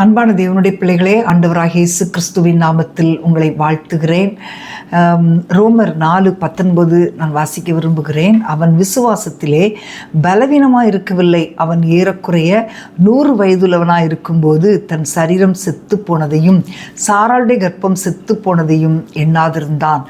அன்பான தேவனுடைய பிள்ளைகளே ஆண்டவராக இயேசு கிறிஸ்துவின் நாமத்தில் உங்களை வாழ்த்துகிறேன். ரோமர் நாலு பத்தொன்பது நான் வாசிக்க விரும்புகிறேன். அவன் விசுவாசத்திலே பலவீனமாக இருக்கவில்லை. அவன் ஏறக்குறைய நூறு வயதுள்ளவனாக இருக்கும்போது தன் சரீரம் செத்து போனதையும் சாராளுடைய கர்ப்பம் செத்து போனதையும் எண்ணாதிருந்தான்.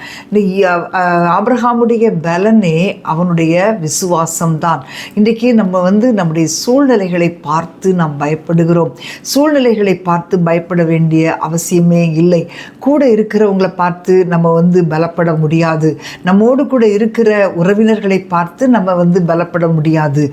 ஆப்ரஹாமுடைய பலனே அவனுடைய விசுவாசம்தான். இன்றைக்கு நம்ம வந்து நம்முடைய சூழ்நிலைகளை பார்த்து நாம் பயப்படுகிறோம். சூழ்நிலை சூழ்நிலைகளை பார்த்து பயப்பட வேண்டிய அவசியமே இல்லை. கூட இருக்கிறவங்களை பார்த்து நம்ம வந்து பலப்பட முடியாது. நம்மோடு கூட இருக்கிற உறவினர்களை பார்த்து நம்ம வந்து பலப்பட முடியாது.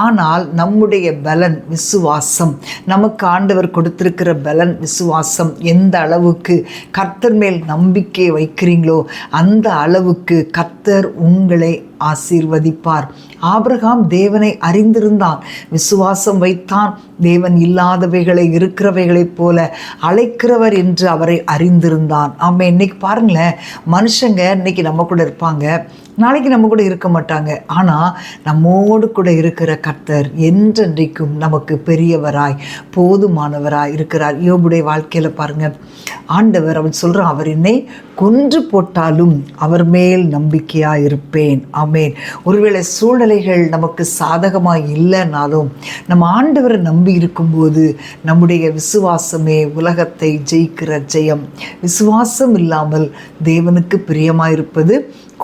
ஆனால் நம்முடைய பலன் விசுவாசம். நமக்கு ஆண்டவர் கொடுத்திருக்கிற பலன் விசுவாசம். எந்த அளவுக்கு கர்த்தர் மேல் நம்பிக்கை வைக்கிறீங்களோ அந்த அளவுக்கு கர்த்தர் உங்களை ஆசீர்வதிப்பார். ஆபிரகாம் தேவனை அறிந்திருந்தான். விசுவாசம் வைத்தான். தேவன் இல்லாதவைகளை இருக்கிறவைகளைப் போல அழைக்கிறவர் என்று அவரை அறிந்திருந்தான். ஆமாம் இன்னைக்கு பாருங்களேன் மனுஷங்க இன்னைக்கு நம்ம கூட இருப்பாங்க. நாளைக்கு நம்ம கூட இருக்க மாட்டாங்க. ஆனால் நம்மோடு கூட இருக்கிற கர்த்தர் என்றென்றைக்கும் நமக்கு பெரியவராய் போதுமானவராய் இருக்கிறார். யோபுடைய வாழ்க்கையில் பாருங்க. ஆண்டவர் அவன் சொல்கிறான் அவர் என்னை கொன்று போட்டாலும் அவர் மேல் நம்பிக்கையாக இருப்பேன் ஆமேன். ஒருவேளை சூழ்நிலைகள் நமக்கு சாதகமாக இல்லைனாலும் நம்ம ஆண்டவரை நம்பி இருக்கும்போது நம்முடைய விசுவாசமே உலகத்தை ஜெயிக்கிற ஜெயம். விசுவாசம் இல்லாமல் தேவனுக்கு பிரியமாயிருப்பது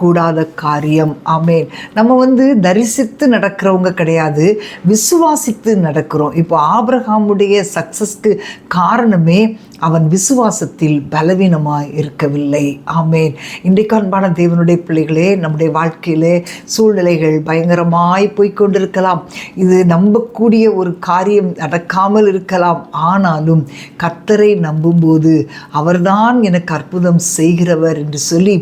கூடாத காரியம். ஆமேன். நம்ம வந்து தரிசித்து நடக்கிறவங்க கிடையாது விசுவாசித்து நடக்கிறோம். இப்போ ஆபிரகாமுடைய சக்ஸஸ்க்கு காரணமே அவன் விசுவாசத்தில் பலவீனமாக இருக்கவில்லை. ஆமேன். இன்றைக்கான்பான தேவனுடைய பிள்ளைகளே நம்முடைய வாழ்க்கையிலே சூழ்நிலைகள் பயங்கரமாய் போய்கொண்டிருக்கலாம் இது நம்பக்கூடிய ஒரு காரியம் நடக்காமல் இருக்கலாம். ஆனாலும் கர்த்தரை நம்பும்போது அவர்தான் எனக்கு அற்புதம் செய்கிறவர் என்று சொல்லி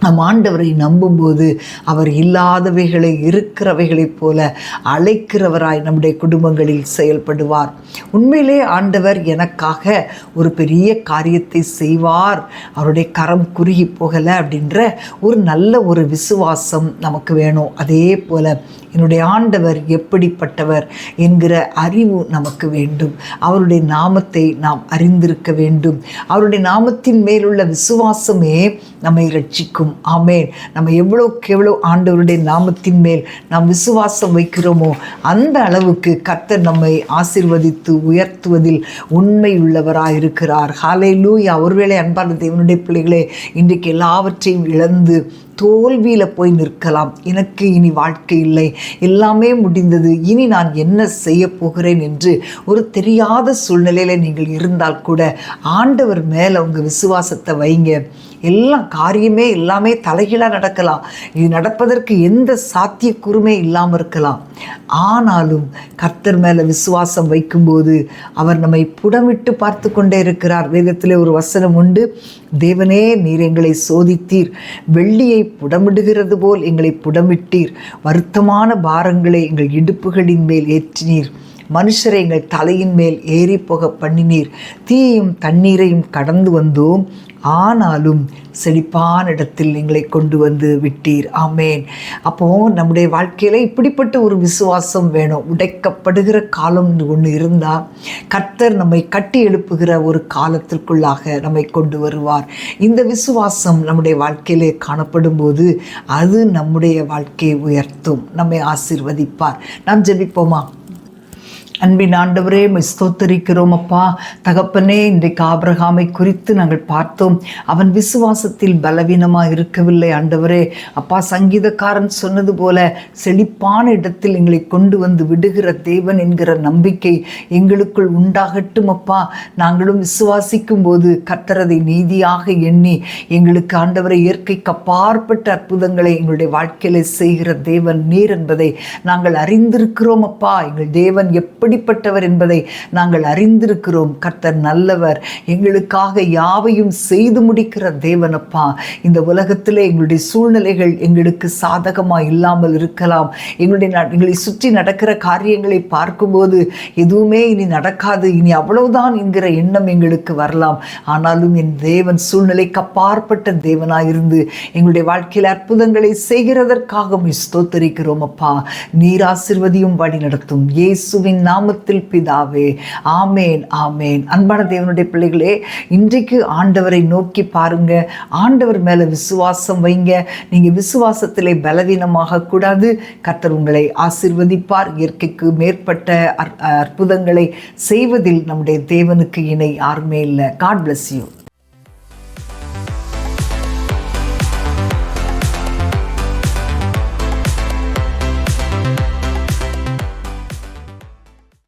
நம் ஆண்டவரை நம்பும்போது அவர் இல்லாதவைகளை இருக்கிறவைகளைப் போல அழைக்கிறவராய் நம்முடைய குடும்பங்களில் செயல்படுவார். உண்மையிலே ஆண்டவர் எனக்காக ஒரு பெரிய காரியத்தை செய்வார். அவருடைய கரம் குறுகி போகலை அப்படின்ற ஒரு நல்ல ஒரு விசுவாசம் நமக்கு வேணும். அதே போல என்னுடைய ஆண்டவர் எப்படிப்பட்டவர் என்கிற அறிவு நமக்கு வேண்டும். அவருடைய நாமத்தை நாம் அறிந்திருக்க வேண்டும். அவருடைய நாமத்தின் மேலுள்ள விசுவாசமே நம்மை ரட்சிக்கும். ஆமேன். நம்ம எவ்வளோக்கு எவ்வளோ ஆண்டவருடைய நாமத்தின் மேல் நாம் விசுவாசம் வைக்கிறோமோ அந்த அளவுக்கு கர்த்தர் நம்மை ஆசிர்வதித்து உயர்த்துவதில் உண்மை உள்ளவராக இருக்கிறார் ஹாலே லூயா ஒருவேளை அன்பான தேவனுடைய பிள்ளைகளே இன்றைக்கு எல்லாவற்றையும் இழந்து தோல்வியில் போய் நிற்கலாம். எனக்கு இனி வாழ்க்கை இல்லை. எல்லாமே முடிந்தது. இனி நான் என்ன செய்ய போகிறேன் என்று ஒரு தெரியாத சூழ்நிலையில் நீங்கள் இருந்தால் கூட ஆண்டவர் மேலே உங்கள் விசுவாசத்தை வைங்க. எல்லாம் காரியமே எல்லாமே தலைகீழாக நடக்கலாம். இது நடப்பதற்கு எந்த சாத்தியக்கூறுமே இல்லாமல் இருக்கலாம். ஆனாலும் கர்த்தர் மேலே விசுவாசம் வைக்கும்போது அவர் நம்மை புடமிட்டு பார்த்து கொண்டே இருக்கிறார். வேதத்திலே ஒரு வசனம் உண்டு. தேவனே நீர் எங்களை சோதித்தீர். வெள்ளியை புடமிடுகிறது போல் எங்களை புடமிட்டீர். வருத்தமான பாரங்களை எங்கள் இடுப்புகளின் மேல் ஏற்றினீர். மனுஷரை எங்கள் தலையின் மேல் ஏறி போக பண்ணினீர். தீயையும் தண்ணீரையும் கடந்து வந்தோம். ஆனாலும் செழிப்பான இடத்தில் எங்களை கொண்டு வந்து விட்டீர். ஆமேன். அப்போ நம்முடைய வாழ்க்கையில் இப்படிப்பட்ட ஒரு விசுவாசம் வேணும். உடைக்கப்படுகிற காலம் ஒன்று இருந்தால் கர்த்தர் நம்மை கட்டி எழுப்புகிற ஒரு காலத்திற்குள்ளாக நம்மை கொண்டு வருவார். இந்த விசுவாசம் நம்முடைய வாழ்க்கையிலே காணப்படும் போது அது நம்முடைய வாழ்க்கையை உயர்த்தும். நம்மை ஆசிர்வதிப்பார். நாம் ஜெபிப்போமா? அன்பின் ஆண்டவரே உம்மை ஸ்தோத்தரிக்கிறோம் அப்பா. தகப்பனே இன்றைக்கு ஆபிரகாமை குறித்து நாங்கள் பார்த்தோம். அவன் விசுவாசத்தில் பலவீனமாக இருக்கவில்லை ஆண்டவரே. அப்பா சங்கீதக்காரன் சொன்னது போல செழிப்பான இடத்தில் எங்களை கொண்டு வந்து விடுகிற தேவன் என்கிற நம்பிக்கை எங்களுக்குள் உண்டாகட்டும் அப்பா. நாங்களும் விசுவாசிக்கும் போது கத்தரதை நீதியாக எண்ணி எங்களுக்கு ஆண்டவரை இயற்கைக்கு அப்பாற்பட்ட அற்புதங்களை எங்களுடைய வாழ்க்கையில செய்கிற தேவன் நீர் என்பதை நாங்கள் அறிந்திருக்கிறோம் அப்பா. எங்கள் தேவன் எப்படிப்பட்டவர் என்பதை நாங்கள் அறிந்திருக்கிறோம். கர்த்தர் நல்லவர். எங்களுக்காக யாவையும் செய்து முடிக்கிற தேவனப்பா. இந்த உலகத்திலே எங்களுடைய சூழ்நிலைகள் எங்களுக்கு சாதகமாக இல்லாமல் இருக்கலாம். எங்களுடைய எங்களை சுற்றி நடக்கிற காரியங்களை பார்க்கும்போது எதுவுமே இனி நடக்காது. இனி அவ்வளவுதான் என்கிற எண்ணம் எங்களுக்கு வரலாம். ஆனாலும் என் தேவன் சூழ்நிலைக்கு அப்பாற்பட்ட தேவனாயிருந்து எங்களுடைய வாழ்க்கையில் அற்புதங்களை செய்கிறதற்காக ஸ்தோத்தரிக்கிறோம் அப்பா. நீர் ஆசிர்வதியும் வழி நடத்தும். இயேசுவின் நாமத்தில் பிதாவே ஆமேன் ஆமேன். அன்பான தேவனுடைய பிள்ளைகளே இன்றைக்கு ஆண்டவரை நோக்கி பாருங்க. ஆண்டவர் மேலே விசுவாசம் வைங்க. நீங்கள் விசுவாசத்திலே பலவீனமாக கூடாது. கர்த்தர் உங்களை ஆசிர்வதிப்பார். இயற்கைக்கு மேற்பட்ட அற்- அற்புதங்களை செய்வதில் நம்முடைய தேவனுக்கு இணை யாருமே இல்லை. God bless you